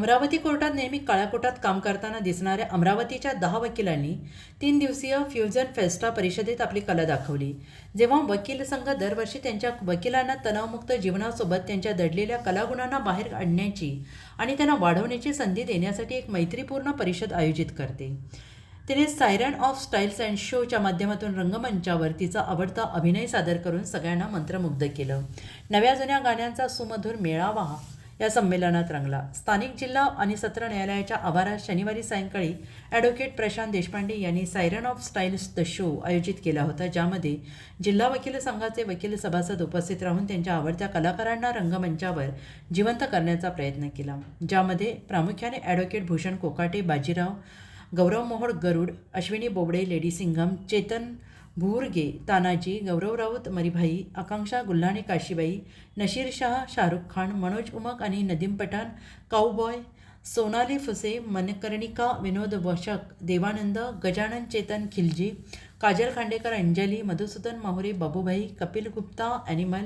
अमरावती कोर्टात नेहमी काळ्या कोटात काम करताना दिसणाऱ्या अमरावतीच्या दहा वकिलांनी तीन दिवसीय फ्युजन फेस्टा परिषदेत आपली कला दाखवली. जेव्हा वकील संघ दरवर्षी त्यांच्या वकिलांना तणावमुक्त जीवनासोबत त्यांच्या दडलेल्या कलागुणांना बाहेर आणण्याची आणि त्यांना वाढवण्याची संधी देण्यासाठी एक मैत्रीपूर्ण परिषद आयोजित करते. तिने सायरन ऑफ स्टाईल्स अँड शोच्या माध्यमातून रंगमंचावर तिचा आवडता अभिनय सादर करून सगळ्यांना मंत्रमुग्ध केलं. नव्या जुन्या गाण्यांचा सुमधुर मेळावा या संमेलनात रंगला. स्थानिक जिल्हा आणि सत्र न्यायालयाच्या आवारात शनिवारी सायंकाळी ॲडव्होकेट प्रशांत देशपांडे यांनी siren of styles the show आयोजित केला होता ज्यामध्ये जिल्हा वकील संघाचे वकील सभासद उपस्थित राहून त्यांच्या आवडत्या कलाकारांना रंगमंचावर जिवंत करण्याचा प्रयत्न केला. ज्यामध्ये प्रामुख्याने ॲडव्होकेट भूषण कोकाटे बाजीराव गौरव मोहोळ गरुड अश्विनी बोबडे लेडी सिंघम चेतन भुर्गे तानाजी गौरव राऊत मरीभाई आकांक्षा गुल्हाणे काशीबाई नशीर शाह शाहरुख खान मनोज उमक आणि नदीम पठाण काऊबॉय सोनाली फुसे मनकर्णिका विनोद वशक देवानंद गजानन चेतन खिलजी काजल खांडेकर अंजली मधुसूदन माहुरे बाबूभाई कपिल गुप्ता ॲनिमल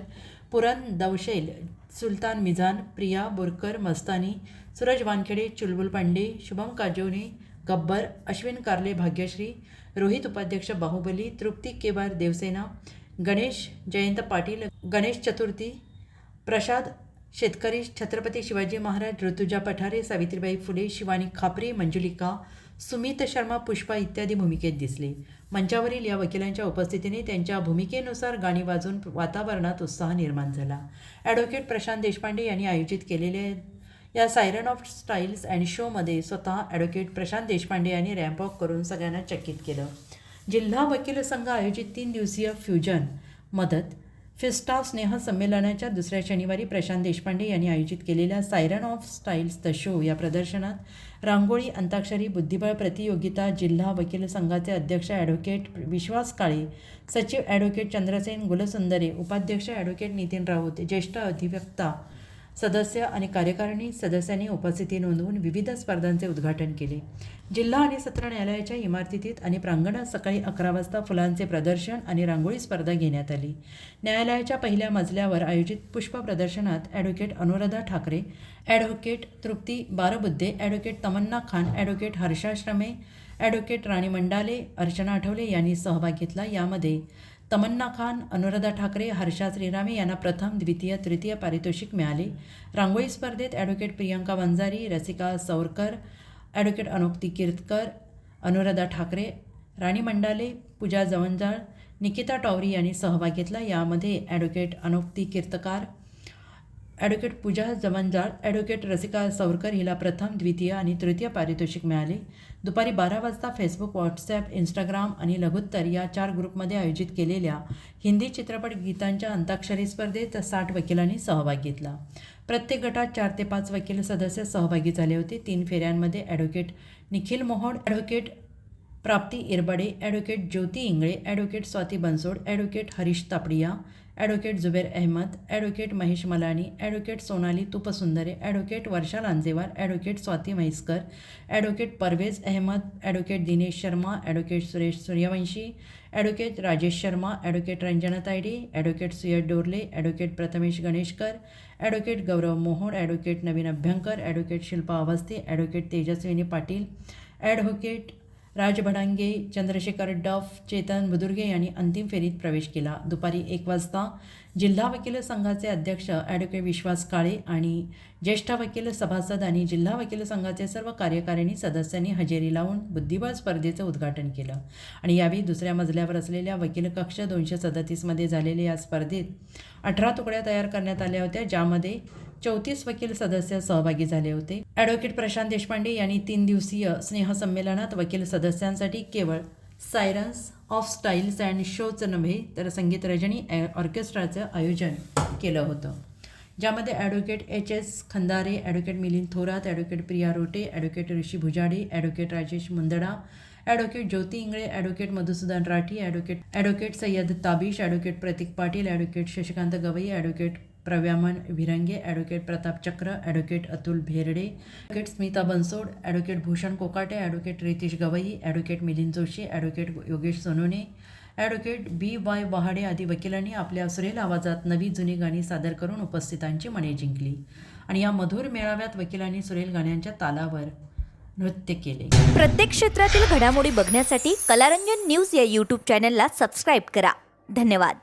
पुरन दवशेल सुलतान मिझान प्रिया बोरकर मस्तानी सूरज वानखेडे चुलबुल पांडे शुभम काजोने गब्बर अश्विन कार्ले भाग्यश्री रोहित उपाध्यक्ष बाहुबली तृप्ती केवार देवसेना गणेश जयंत पाटील गणेश चतुर्थी प्रसाद शेतकरी छत्रपती शिवाजी महाराज ऋतुजा पठारे सावित्रीबाई फुले शिवानी खापरे मंजुलिका सुमित शर्मा पुष्पा इत्यादी भूमिकेत दिसले. मंचावरील या वकिलांच्या उपस्थितीने त्यांच्या भूमिकेनुसार गाणी वाजून वातावरणात उत्साह निर्माण झाला. ॲडव्होकेट प्रशांत देशपांडे यांनी आयोजित केलेल्या या सायरन ऑफ स्टाईल्स अँड शोमध्ये स्वतः ॲडव्होकेट प्रशांत देशपांडे यांनी रॅम्प करून सगळ्यांना चकित केलं. जिल्हा वकील संघ आयोजित तीन दिवसीय फ्युजन मदत फिस्टा स्नेह संमेलनाच्या दुसऱ्या शनिवारी प्रशांत देशपांडे यांनी आयोजित केलेल्या siren of styles the show या प्रदर्शनात रांगोळी अंताक्षरी बुद्धिबळ प्रतियोगिता जिल्हा वकील संघाचे अध्यक्ष ॲडव्होकेट विश्वास काळे सचिव ॲडव्होकेट चंद्रसेन गुलसुंदरे उपाध्यक्ष ॲडव्होकेट नितीन राऊत ज्येष्ठ अधिवक्ता सदस्य आणि कार्यकारिणी सदस्यांनी उपस्थिती नोंदवून विविध स्पर्धांचे उद्घाटन केले. जिल्हा आणि सत्र न्यायालयाच्या इमारतीत आणि प्रांगणात सकाळी अकरा वाजता फुलांचे प्रदर्शन आणि रांगोळी स्पर्धा घेण्यात आली. न्यायालयाच्या पहिल्या मजल्यावर आयोजित पुष्प प्रदर्शनात advocate Anuradha Thakre advocate Trupti Barbuddhe advocate Tamanna Khan advocate Harsha Shrame advocate Rani Mandale Archana Athavale यांनी सहभाग घेतला. यामध्ये तमन्ना खान अनुराधा ठाकरे हर्षा श्रीरामे यांना प्रथम द्वितीय तृतीय पारितोषिक मिळाले. रांगोळी स्पर्धेत ॲडव्होकेट प्रियंका वंजारी रसिका सौरकर ॲडव्होकेट अनुक्ती कीर्तकर अनुराधा ठाकरे राणी मंडाले पूजा जवंजाळ निकिता टॉवरी यांनी सहभाग घेतला. यामध्ये advocate Anukti Kirtakar advocate Pooja Jawanjal advocate Rasika Saurkar हिला प्रथम द्वितीय आणि तृतीय पारितोषिक मिळाले. दुपारी बारा वाजता फेसबुक व्हॉट्सॲप इंस्टाग्राम आणि लघुत्तर या चार ग्रुपमध्ये आयोजित केलेल्या हिंदी चित्रपट गीतांच्या अंताक्षरी स्पर्धेत साठ वकिलांनी सहभाग घेतला. प्रत्येक गटात चार ते पाच वकील सदस्य सहभागी झाले होते. तीन फेऱ्यांमध्ये advocate Nikhil Mohod advocate Prapti Irbade advocate Jyoti Ingle advocate Swati Bansod advocate Harish Tapadia advocate Zubair Ahmed advocate Mahesh Malani advocate Sonali Tupsundare advocate Varsha Lanjewar advocate Swati Mhaiskar advocate Parvez Ahmed advocate Dinesh Sharma advocate Suresh Suryavanshi advocate Rajesh Sharma advocate Ranjana Tayde advocate Suyash Dorle advocate Prathamesh Ganeshkar advocate Gaurav Mohod advocate Naveen Abhyankar advocate Shilpa Awasthe advocate Tejaswini Patil advocate Raj Bhadange Chandrashekhar Duff Chetan Budurge यांनी अंतिम फेरीत प्रवेश केला. दुपारी एक वाजता जिल्हा वकील संघाचे अध्यक्ष ॲडव्होकेट विश्वास काळे आणि ज्येष्ठ वकील सभासद आणि जिल्हा वकील संघाचे सर्व कार्यकारिणी सदस्यांनी हजेरी लावून बुद्धिबळ स्पर्धेचं उद्घाटन केलं. आणि यावेळी दुसऱ्या मजल्यावर असलेल्या वकील कक्ष दोनशे सदतीसमध्ये झालेल्या या स्पर्धेत अठरा तुकड्या तयार करण्यात आल्या होत्या ज्यामध्ये चौतीस वकील सदस्य सहभागी झाले होते. ॲडव्होकेट प्रशांत देशपांडे यांनी तीन दिवसीय स्नेहसंमेलनात वकील सदस्यांसाठी केवळ सायरन्स ऑफ स्टाईल्स अँड शोचं नव्हे तर संगीत रजनी ऑर्केस्ट्राचं आयोजन केलं होतं. ज्यामध्ये advocate H S Khandare advocate Milind Thorat advocate Priya Rote advocate Rishi Bhujade advocate Rajesh Mundada advocate Jyoti Ingle advocate Madhusudan Rathi advocate advocate Sayyad Tabish advocate Pratik Patil advocate Shashikant Gawai advocate Pravyaman Virange advocate Pratap Chakra advocate Atul Bherde advocate Smita Bansod advocate Bhushan Kokate advocate Ritesh Gawai advocate Milind Joshi advocate Yogesh Sonone advocate B Y Wahade आदी वकिलांनी आपल्या सुरेल आवाजात नवी जुनी गाणी सादर करून उपस्थितांची मने जिंकली. आणि या मधुर मेळाव्यात वकिलांनी सुरेल गाण्यांच्या तालावर नृत्य केले. प्रत्येक क्षेत्रातील घडामोडी बघण्यासाठी कलारंजन न्यूज या यूट्यूब चॅनलला सबस्क्राईब करा. धन्यवाद.